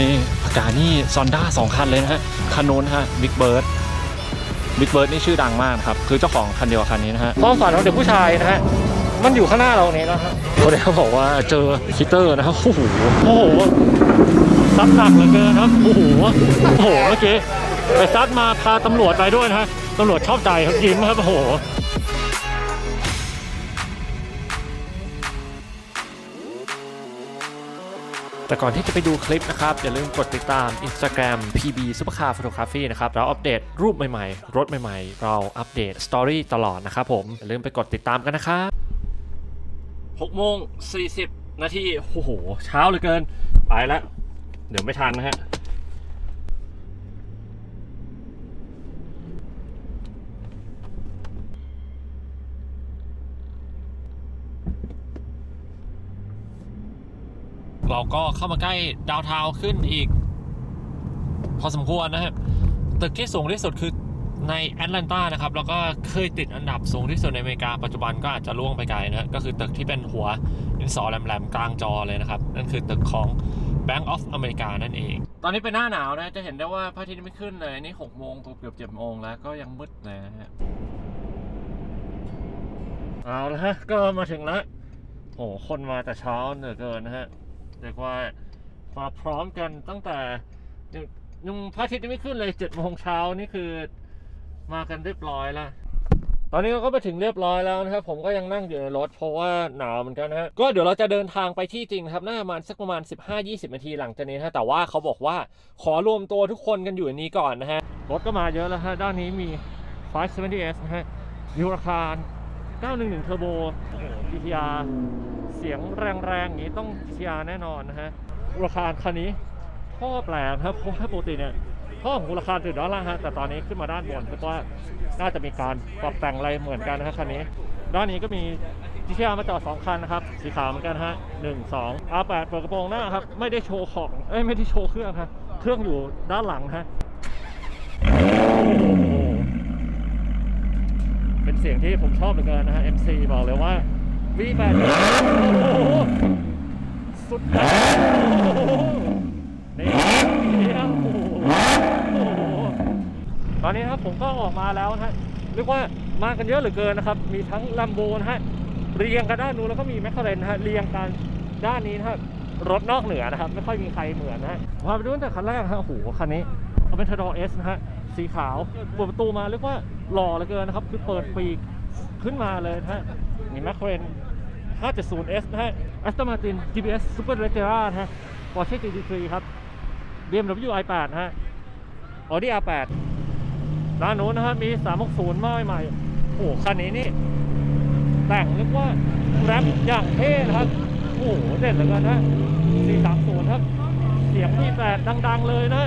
นี่ปากกานี่ซอนด้าสองคันเลยนะฮะคันนู้นฮะบิ๊กเบิร์ดบิ๊กเบิร์ดนี่ชื่อดังมากนะครับ คือเจ้าของคันเดียวกับคันนี้นะฮะความฝันของเด็กผู้ชายนะฮะมันอยู่ข้างหน้าเรานี้นะฮะเขาได้บอกว่าเจอคิตเตอร์นะครับโอ้โหโอ้โหซัดหนักเหลือเกินครับโอ้โหโอ้โหเมื่อกี้ไปซัดมาพาตำรวจไปด้วยนะฮะตำรวจชอบใจครับยิ้มครับโอ้โห แต่ก่อนที่จะไปดูคลิปนะครับ อย่าลืมกดติดตาม Instagram PB Supercar Photography นะครับ เราอัปเดตรูปใหม่ๆ รถใหม่ๆ เราอัปเดตสตอรี่ตลอดนะครับผม อย่าลืมไปกดติดตามกันนะครับ6โมง40 นาทีโอ้โห เช้าเหลือเกิน ไปแล้ว เดี๋ยวไม่ทันนะฮะ เราก็เข้ามาใกล้ดาวเทาขึ้นอีก พอสมควรนะครับตึกที่สูงที่สุดคือในแอตแลนตานะครับ แล้วก็เคยติดอันดับสูงที่สุดในอเมริกาปัจจุบันก็อาจจะล่วงไปไกลนะฮะก็คือตึกที่เป็นหัวดินสอแหลมๆ กลางจอเลยนะครับ นั่นคือตึกของ Bank of America นั่นเอง ตอนนี้เป็นหน้าหนาวนะ จะเห็นได้ว่าพระอาทิตย์ไม่ขึ้นเลย นี่6โมงเกือบ7โมงแล้วก็ยังมืดเลยนะฮะเอาละฮะ ก็มาถึงแล้วโอ้คนมาแต่เช้าเหลือเกินนะฮะ เรียกว่ามาพร้อมกันตั้งแต่ยังพระอาทิตย์ยังไม่ขึ้นเลยเจ็ดโมงเช้านี่คือมากันเรียบร้อยแล้วตอนนี้เราก็ไปถึงเรียบร้อยแล้วนะครับ ผมก็ยังนั่งอยู่ในรถเพราะว่าหนาวเหมือนกันนะฮะก็เดี๋ยวเราจะเดินทางไปที่จริงนะครับน่าประมาณสักประมาณ 15-20 นาทีหลังจากนี้นะฮะแต่ว่าเขาบอกว่าขอรวมตัวทุกคนกันอยู่ในนี้ก่อนนะฮะรถก็มาเยอะแล้วฮะด้านนี้มี 570S นะฮะยูราคาร 911 Turbo GTR เสียงแรงๆอย่างนี้ต้อง GTR แน่นอนนะฮะราคาคันนี้ท่อแปลกครับเพราะว่าปกติเนี่ยท่อของราคาอยู่ด้านล่างฮะแต่ตอนนี้ขึ้นมาด้านบนคิดว่าน่าจะมีการปรับแต่งอะไรเหมือนกันนะฮะคันนี้ ด้านนี้ก็มี GTR มาจอดสองคันนะครับสีขาวเหมือนกันฮะหนึ่งสอง R8 เปิดกระโปรงหน้าครับไม่ได้โชว์ของเอ้ยไม่ได้โชว์เครื่องฮะเครื่องอยู่ด้านหลังฮะ เป็นเสียงที่ผมชอบเหมือนกันนะฮะ MC บอกเลยว่า V8 โอ้โหสุดยอดนี่ครับโอ้โหตอนนี้ครับผมก็ออกมาแล้วนะฮะเรียกว่ามากันเยอะเหลือเกินนะครับ มีทั้งลัมโบนะฮะเรียงกันด้านนู้นแล้วก็มีแมคคาเรนนะฮะเรียงกันด้านนี้นะครับรถนอกเหนือนะครับ ไม่ค่อยมีใครเหมือนนะฮะพาไปดูตั้งแต่คันแรกฮะโอ้โหคันนี้เขาเป็นทดอเอสนะฮะสีขาวเปิดประตูมาเรียกว่า หล่อเหลือเกินนะครับ คือเปิดปีกขึ้นมาเลยนะฮะมีแมคคาเรน 570S นะฮะ Aston Martin GPS Super Leggera นะฮะ Porsche GT3 ครับ BMW i8 นะฮะ Audi R8 ด้านนู้นนะฮะมี 360มาใหม่โอ้โหคันนี้นี่ แต่งเรียกว่าแรปอย่างเท่นะครับ โอ้โหเด่นเหลือเกินนะ430ครับ เสียงที่แปดดัง ๆ เลยนะ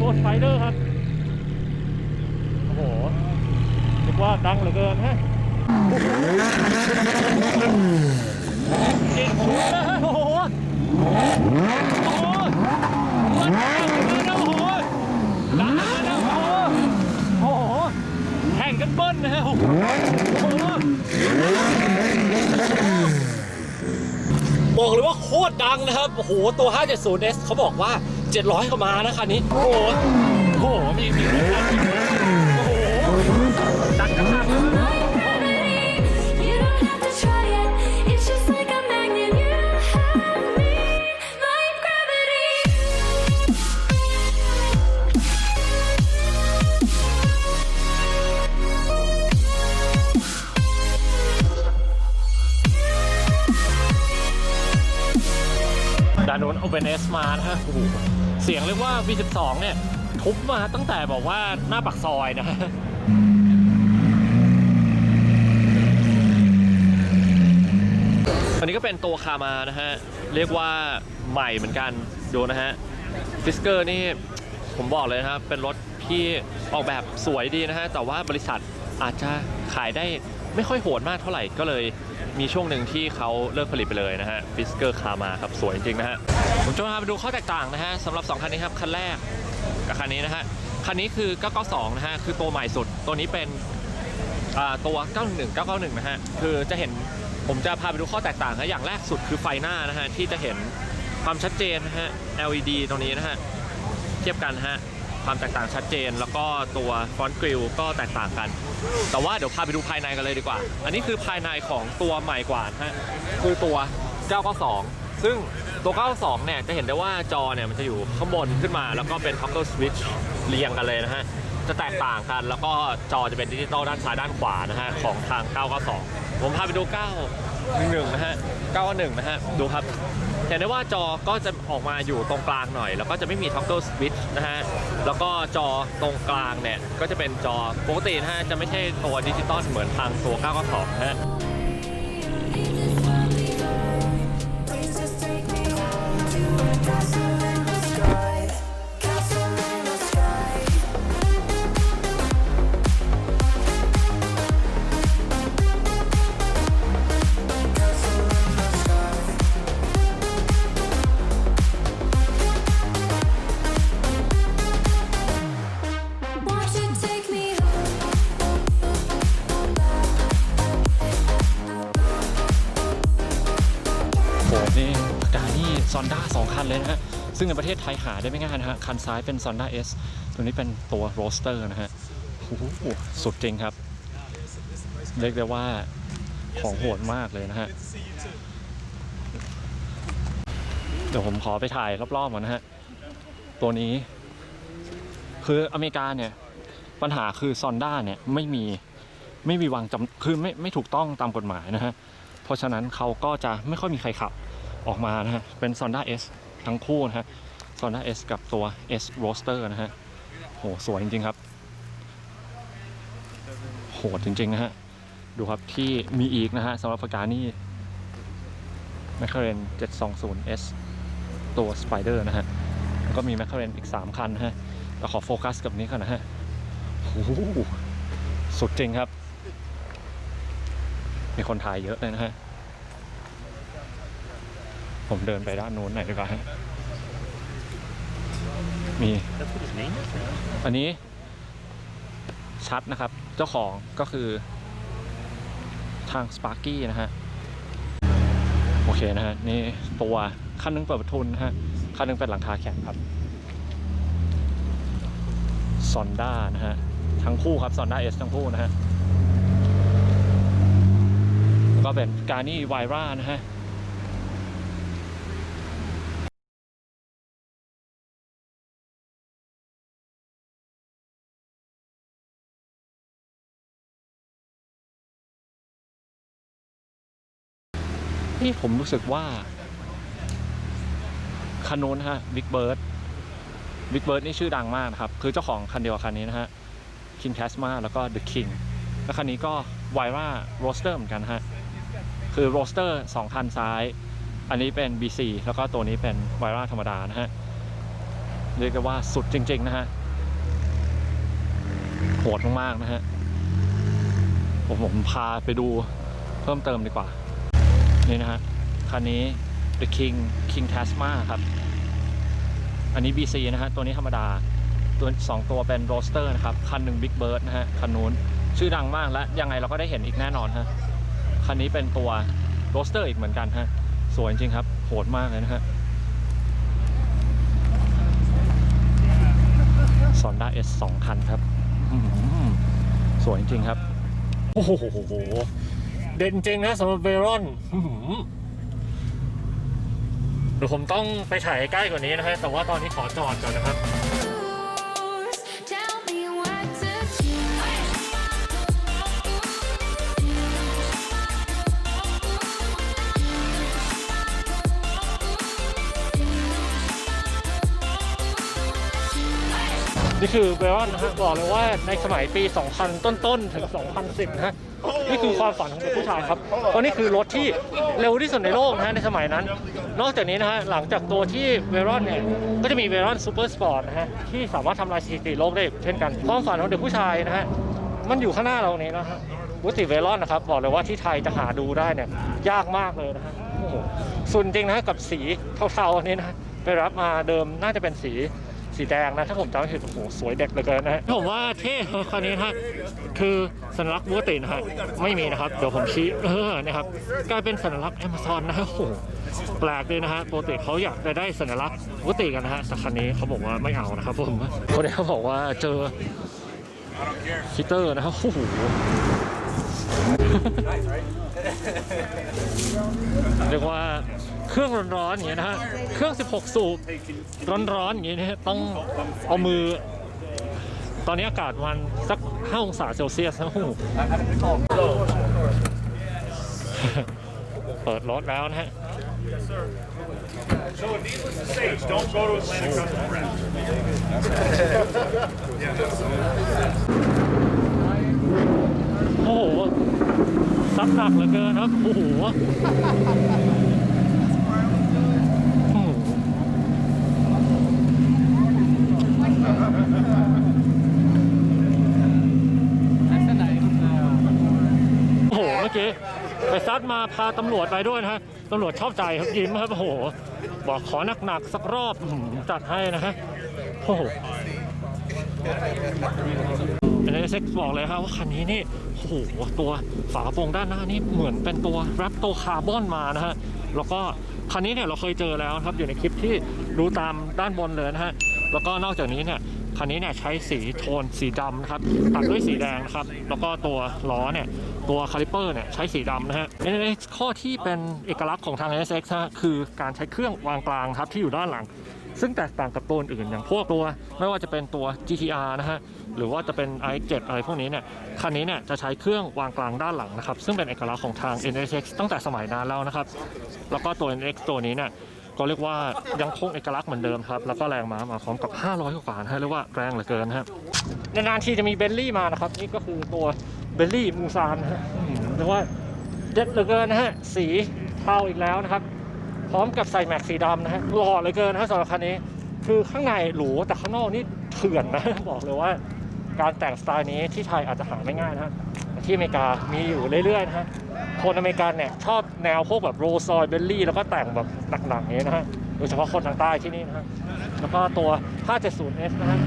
ตัวสไปเดอร์ครับ โอ้โหเรียกว่า ดังเหลือเกินฮะเก่งชุดนะฮะโอ้โหโอ้โหดังเลยนะโอ้โหดังเลยนะโอ้โหโอ้โหแข่งกันเบิ้ลนะฮะโอ้โหโอ้โหบอกเลยว่าโคตรดังนะครับโอ้โหตัว 570S เขาบอกว่า 700กว่ามานะคันนี้ โอ้โหโอ้โหมีมีมีโอ้โห ดังกันเลย You don't have to try it. It's just like a magnet. You have me like gravity. ด้านโน้น OpenS มานะฮะโอ้โหเสียงเรียกว่า V12 เนี่ย ทุบมาตั้งแต่บอกว่าหน้าปากซอยนะฮะอั นี้ก็เป็นตัวคามานะฮะ เรียกว่าใหม่เหมือนกันดูนะฮะฟิสเกอร์นี่ผมบอกเลยนะครับ เป็นรถที่ออกแบบสวยดีนะฮะ แต่ว่าบริษัทอาจจะขายได้ไม่ค่อยโหดมากเท่าไหร่ก็เลยมีช่วงหนึ่งที่เขาเลิกผลิตไปเลยนะฮะฟิสเกอร์คามาครับสวยจริงๆนะฮะผมจะพาไปดูข้อแตกต่างนะฮะสำหรับ 2 คันนี้ครับ คันแรกกับคันนี้นะฮะ คันนี้คือ 992 นะฮะ คือตัวใหม่สุด ตัวนี้เป็นตัว 91991 นะฮะ คือจะเห็น ผมจะพาไปดูข้อแตกต่างนะอย่างแรกสุดคือไฟหน้านะฮะที่จะเห็นความชัดเจนนะฮะ LED ตรงนี้นะฮะเทียบกันฮะความแตกต่างชัดเจน แล้วก็ตัวฟอนต์กริลก็แตกต่างกัน แต่ว่าเดี๋ยวพาไปดูภายในกันเลยดีกว่า อันนี้คือภายในของตัวใหม่กว่านะฮะคือตัว992ซึ่งตัว992 เนี่ยจะเห็นได้ว่าจอเนี่ยมันจะอยู่ข้างบนขึ้นมา แล้วก็เป็น toggle switch เรียงกันเลยนะฮะจะแตกต่างกันแล้วก็จอจะเป็นดิจิตอลด้านซ้ายด้านขวานะฮะของทาง 992 ผมพาไปดู9 1 1นะฮะ9 1นะฮะดูครับเห็นได้ว่าจอก็จะออกมาอยู่ตรงกลางหน่อย แล้วก็จะไม่มี toggle สวิตช์นะฮะ แล้วก็จอตรงกลางเนี่ย ก็จะเป็นจอปกตินะฮะ จะไม่ใช่ตัวดิจิตอลเหมือนทางตัว9ก็ถอนะฮะ992 ในประเทศไทยหาได้ไม่ง่ายนะฮะ คันซ้ายเป็นซอนด้าเอสตัวนี้เป็นตัวโรสเตอร์นะฮะโอ้โหสุดจริงครับ เรียกได้ว่าของโหดมากเลยนะฮะ เดี๋ยวผมขอไปถ่ายรอบๆก่อนนะฮะ ตัวนี้ คืออเมริกาเนี่ย ปัญหาคือซอนด้าเนี่ยไม่มีไม่มีวางจำคือไม่ไม่ถูกต้องตามกฎหมายนะฮะ เพราะฉะนั้นเขาก็จะไม่ค่อยมีใครขับออกมานะฮะ เป็น Sonda S ทั้งคู่นะฮะ Sonda S กับตัว S Roaster นะฮะโหสวยจริง ๆ ครับ โหดจริง ๆ นะฮะ ดูครับที่มีอีกนะฮะสำหรับฟากานี่ McLaren 720S ตัว Spider นะฮะ แล้วก็มี McLaren อีก 3 คันนะฮะแต่ขอโฟกัสกับนี้ก่อนนะฮะโอ้โหสุดจริงครับ มีคนถ่ายเยอะเลยนะฮะ ผมเดินไปด้านนู้นหน่อยดีกว่ามีอันนี้ ชัดนะครับ เจ้าของก็คือ ทาง Sparky นะฮะ โอเคนะฮะ นี่ตัวคันหนึงเปิดประทุนนะฮะคันหนึงเป็นหลังคาแข็งครับซอนด้านะฮะ ทั้งคู่ครับซอนด้าเอสทั้งคู่นะฮะแล้วก็เป็นการนี่ไวร่านะฮะ นี่ผมรู้สึกว่าคันนู้นฮะบิ๊กเบิร์ดบิ๊กเบิร์ดนี่ชื่อดังมากนะครับ คือเจ้าของคันเดียวคันนี้นะฮะ King Casma แล้วก็ The King แล้วคันนี้ก็ไวร่าโรสเตอร์เหมือนกันฮะ คือโรสเตอร์สองคันซ้าย อันนี้เป็น BC แล้วก็ตัวนี้เป็นไวร่าธรรมดานะฮะ เรียกได้ว่าสุดจริง ๆ นะฮะโหดมาก ๆ นะฮะผมผมพาไปดูเพิ่มเติมดีกว่า นี่นะฮะคันนี้ The King King Tasma ครับ อันนี้ BC นะฮะ ตัวนี้ธรรมดา ตัวสองตัวเป็น Roaster นะครับ คันหนึ่ง Big Bird นะฮะ คันนู้น ชื่อดังมากและยังไงเราก็ได้เห็นอีกแน่นอนฮะ คันนี้เป็นตัว Roaster อีกเหมือนกันฮะ สวยจริงครับ โหดมากเลยนะฮะ s o n d a S สองคันครับ สวยจริงครับ โอ้โห เด่นจริงนะสำหรับเวรอนอื้อหือเดี๋ยวผมต้องไปถ่ายใกล้กว่านี้นะฮะแต่ว่าตอนนี้ขอจอดก่อนนะครับ Tell me what to do. นี่คือเวรอนนะฮะบอกเลยว่าในสมัยปี 2000 ต้นๆ ถึง 2010 นะฮะ นี่คือความฝันของเด็กผู้ชายครับเพราะนี่คือรถที่เร็วที่สุดในโลกนะฮะในสมัยนั้น นอกจากนี้นะฮะหลังจากตัวที่เวรอนเนี่ยก็จะมีเวรอนซูเปอร์สปอร์ตนะฮะที่สามารถทำลายสถิติโลกได้เช่นกันความฝันของเด็กผู้ชายนะฮะมันอยู่ข้างหน้าเรานี้นะฮะวุติเวรอนนะครับบอกเลยว่าที่ไทยจะหาดูได้เนี่ยยากมากเลยนะฮะโอ้โหสุดจริงนะฮะกับสีเทาๆอันนี้นะฮะไปรับมาเดิมน่าจะเป็นสี สีแดงนะ ถ้าผมจำไม่ผิดโอ้โหสวยเด็ดเหลือเกินนะฮะผมว่าเท่คันนี้ฮะคือสัญลักษณ์ปกตินะฮะไม่มีนะครับ เดี๋ยวผมชี้เออนะครับกลายเป็นสัญลักษณ์ Amazon นะโอ้โหแปลกเลยนะฮะปกติเขาอยากจะได้สัญลักษณ์ปกติกันนะฮะแต่คันนี้เขาบอกว่าไม่เอานะครับผมคนนี้เขาบอกว่าเจอคิตเตอร์นะครับโอ้โห เรียกว่าเครื่องร้อนๆอย่างเงี้นะฮะ เครื่อง 16 สูบร้อนๆอย่างเงี้ยนะฮะต้องเอามือ ตอนนี้อากาศวันสัก 5 องศาเซลเซียสนะโอ้เปิดรถแล้วนะฮะ So needless to say, don't go to Atlantic Custom Prep. โอ้โหซับหนักเหลือเกินครับโอ้โหโอ้โหโอ้โห เมื่อกี้ไปซัดมาพาตำรวจไปด้วยนะฮะตำรวจชอบใจครับยิ้มครับ โอ้โห บอกขอหนักๆสักรอบจัดให้นะฮะ โอ้โห เป็นเซ็กบอกเลยครับว่าคันนี้นี่โอ้โหตัวฝากระโปรงด้านหน้านี่เหมือนเป็นตัวแรปโตคาร์บอนมานะฮะแล้วก็คันนี้เนี่ยเราเคยเจอแล้วครับอยู่ในคลิปที่ดูตามด้านบนเลยนะฮะแล้วก็นอกจากนี้เนี่ยคันนี้เนี่ยใช้สีโทนสีดำนะครับตัดด้วยสีแดงนะครับแล้วก็ตัวล้อเนี่ยตัวคาลิเปอร์เนี่ยใช้สีดำนะฮะในข้อที่เป็นเอกลักษณ์ของทาง SX ฮะคือการใช้เครื่องวางกลางครับที่อยู่ด้านหลัง ซึ่งแตกต่างกับตัวอื่นอย่างพวกตัว ไม่ว่าจะเป็นตัว GTR นะฮะ หรือว่าจะเป็น i7 อะไรพวกนี้เนี่ยคันนี้เนี่ยจะใช้เครื่องวางกลางด้านหลังนะครับ ซึ่งเป็นเอกลักษณ์ของทาง NSX ตั้งแต่สมัยนานแล้วนะครับ แล้วก็ตัว NX ตัวนี้เนี่ยก็เรียกว่ายังคงเอกลักษณ์เหมือนเดิมครับ แล้วก็แรงม้ามาพร้อมกับ 500 กว่านะฮะเรียกว่าแรงเหลือเกินนะฮะนานๆทีจะมีเบลลี่มานะครับ นี่ก็คือตัวเบลลี่มูซานนะฮะเรียกว่าเด็ดเหลือเกินนะฮะสีเทาอีกแล้วนะครับ พร้อมกับใส่แม็กสีดำนะฮะหล่อเหลือเกินนะฮะสำหรับคันนี้ คือข้างในหรูแต่ข้างนอกนี่เถื่อนนะบอกเลยว่า การแต่งสไตล์นี้ที่ไทยอาจจะหาไม่ง่ายนะฮะที่อเมริกามีอยู่เรื่อยๆนะฮะคนอเมริกันเนี่ยชอบแนวพวกแบบโรซอยเบลลี่แล้วก็แต่งแบบหนักๆอย่างนี้นะฮะโดยเฉพาะคนทางใต้ที่นี่นะฮะแล้วก็ตัว 570S นะฮะ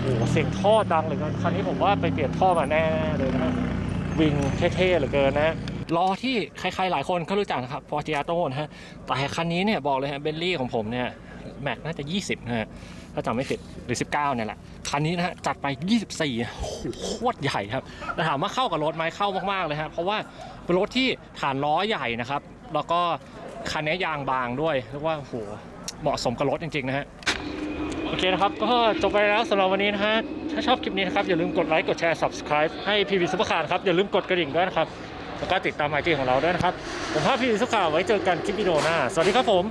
โอ้โหเสียงท่อดังเหลยคันนี้ผมว่าไปเปลี่ยนท่อมาแน่เลยนะฮะวิงเท่ๆเหลือเกินนะฮะล้อที่ใครๆหลายคนก็รู้จักนะครับฟอร์จิอาโต้นะฮะแต่คันนี้เนี่ยบอกเลยฮะเบลลี่ของผมเนี่ยแม็กน่าจะ 20นะฮะ ถ้าจำไม่ผิดหรือ 19เนี่ยแหละคันนี้นะฮะจัดไป 24โอ้โหโคตรใหญ่ครับแต่ถามว่าเข้ากับรถไหมเข้ามากๆเลยฮะเพราะว่าเป็นรถที่ฐานล้อใหญ่นะครับ แล้วก็คันนี้ยางบางด้วยเรียกว่าโอ้โหเหมาะสมกับรถจริงๆนะฮะโอเคนะครับ ก็จบไปแล้วสำหรับวันนี้นะฮะถ้าชอบคลิปนี้นะครับ อย่าลืมกดไลค์กดแชร์ subscribe ให้ PV Supercar นะครับ อย่าลืมกดกระดิ่งด้วยนะครับ แล้วก็ติดตามไอจีของเราด้วยนะครับ ผมภาพ PV Supercar ไว้เจอกันคลิปวิดีโอหน้า สวัสดีครับผม